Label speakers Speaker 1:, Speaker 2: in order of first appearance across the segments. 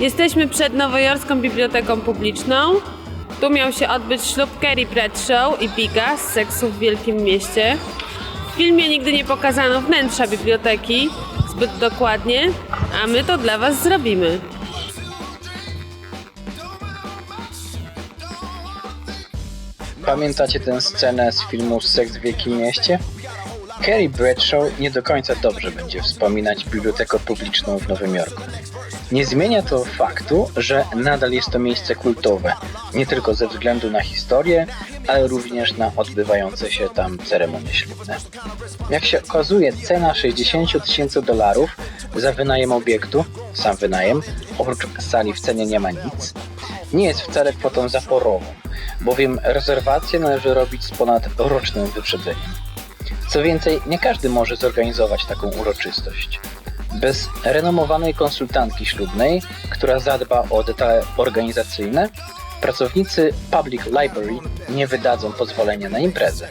Speaker 1: Jesteśmy przed Nowojorską Biblioteką Publiczną. Tu miał się odbyć ślub Kerry Bradshaw i Biga z seksu w Wielkim Mieście. W filmie nigdy nie pokazano wnętrza biblioteki zbyt dokładnie, a my to dla Was zrobimy.
Speaker 2: Pamiętacie tę scenę z filmu Seks w Wielkim Mieście? Carrie Bradshaw nie do końca dobrze będzie wspominać bibliotekę publiczną w Nowym Jorku. Nie zmienia to faktu, że nadal jest to miejsce kultowe, nie tylko ze względu na historię, ale również na odbywające się tam ceremonie ślubne. Jak się okazuje, cena 60 tysięcy dolarów za wynajem obiektu, sam wynajem, oprócz sali w cenie nie ma nic, nie jest wcale kwotą zaporową, bowiem rezerwacje należy robić z ponad rocznym wyprzedzeniem. Co więcej, nie każdy może zorganizować taką uroczystość. Bez renomowanej konsultantki ślubnej, która zadba o detale organizacyjne, pracownicy Public Library nie wydadzą pozwolenia na imprezę.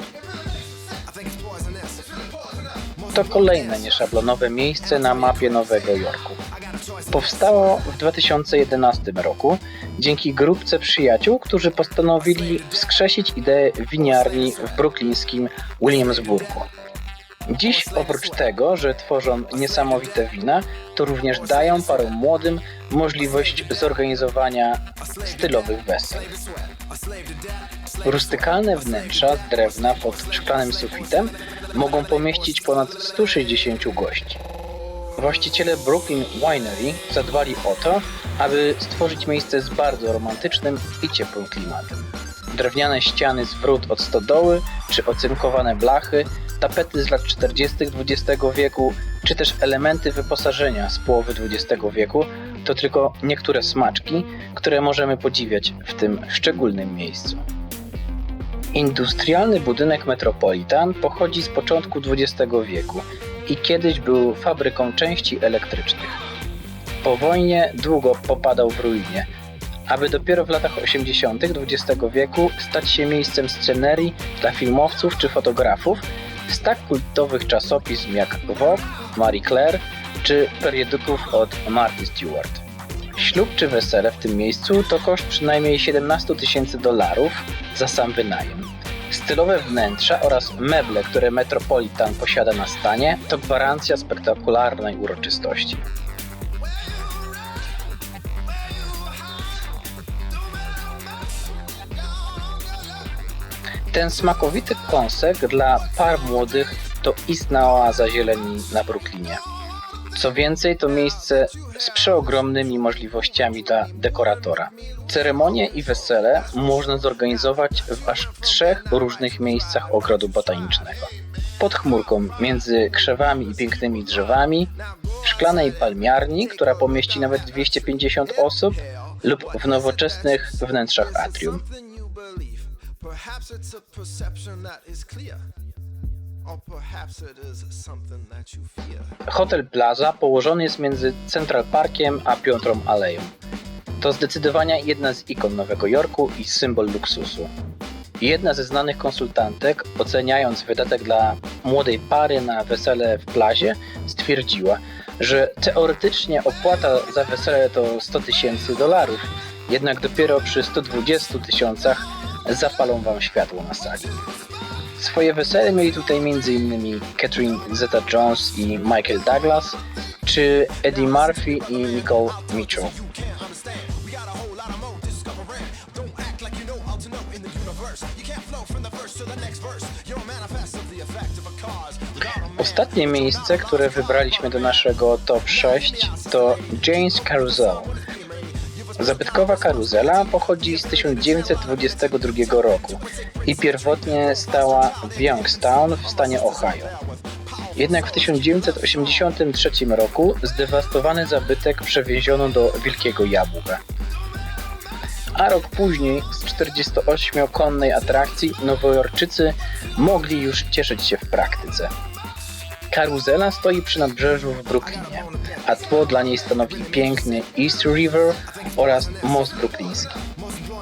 Speaker 2: To kolejne nieszablonowe miejsce na mapie Nowego Jorku. Powstało w 2011 roku dzięki grupce przyjaciół, którzy postanowili wskrzesić ideę winiarni w bruklińskim Williamsburgu. Dziś oprócz tego, że tworzą niesamowite wina, to również dają parom młodym możliwość zorganizowania stylowych wesel. Rustykalne wnętrza z drewna pod szklanym sufitem mogą pomieścić ponad 160 gości. Właściciele Brooklyn Winery zadbali o to, aby stworzyć miejsce z bardzo romantycznym i ciepłym klimatem. Drewniane ściany z wrót od stodoły, czy ocynkowane blachy, tapety z lat 40. XX wieku, czy też elementy wyposażenia z połowy XX wieku to tylko niektóre smaczki, które możemy podziwiać w tym szczególnym miejscu. Industrialny budynek Metropolitan pochodzi z początku XX wieku i kiedyś był fabryką części elektrycznych. Po wojnie długo popadał w ruinie, aby dopiero w latach 80. XX wieku stać się miejscem scenerii dla filmowców czy fotografów z tak kultowych czasopism jak Vogue, Marie Claire czy periodyków od Martha Stewart. Ślub czy wesele w tym miejscu to koszt przynajmniej 17 tysięcy dolarów za sam wynajem. Stylowe wnętrza oraz meble, które Metropolitan posiada na stanie, to gwarancja spektakularnej uroczystości. Ten smakowity kąsek dla par młodych to istna oaza zieleni na Brooklynie. Co więcej, to miejsce z przeogromnymi możliwościami dla dekoratora. Ceremonie i wesele można zorganizować w aż trzech różnych miejscach ogrodu botanicznego. Pod chmurką między krzewami i pięknymi drzewami, w szklanej palmiarni, która pomieści nawet 250 osób, lub w nowoczesnych wnętrzach atrium.
Speaker 3: Perhaps it's a perception that is clear.
Speaker 2: Hotel Plaza położony jest między Central Parkiem a Piątrą Aleją. To zdecydowanie jedna z ikon Nowego Jorku i symbol luksusu. Jedna ze znanych konsultantek, oceniając wydatek dla młodej pary na wesele w plazie, stwierdziła, że teoretycznie opłata za wesele to 100 tysięcy dolarów, jednak dopiero przy 120 tysiącach zapalą wam światło na sali. Swoje wesele mieli tutaj m.in. Catherine Zeta-Jones i Michael Douglas, czy Eddie Murphy i Nicole Mitchell. Ostatnie miejsce, które wybraliśmy do naszego top 6 to James Carousel. Zabytkowa karuzela pochodzi z 1922 roku i pierwotnie stała w Youngstown w stanie Ohio. Jednak w 1983 roku zdewastowany zabytek przewieziono do Wielkiego Jabłka. A rok później z 48-konnej atrakcji nowojorczycy mogli już cieszyć się w praktyce. Karuzela stoi przy nabrzeżu w Brooklynie, a tło dla niej stanowi piękny East River oraz most brookliński.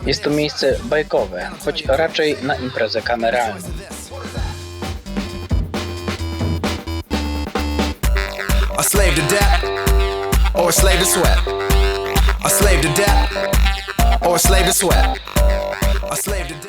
Speaker 2: Jest to miejsce bajkowe, choć raczej na imprezę kameralną.
Speaker 3: A slave to debt or a slave to sweat. a slave to death, or a slave to sweat. A slave to death.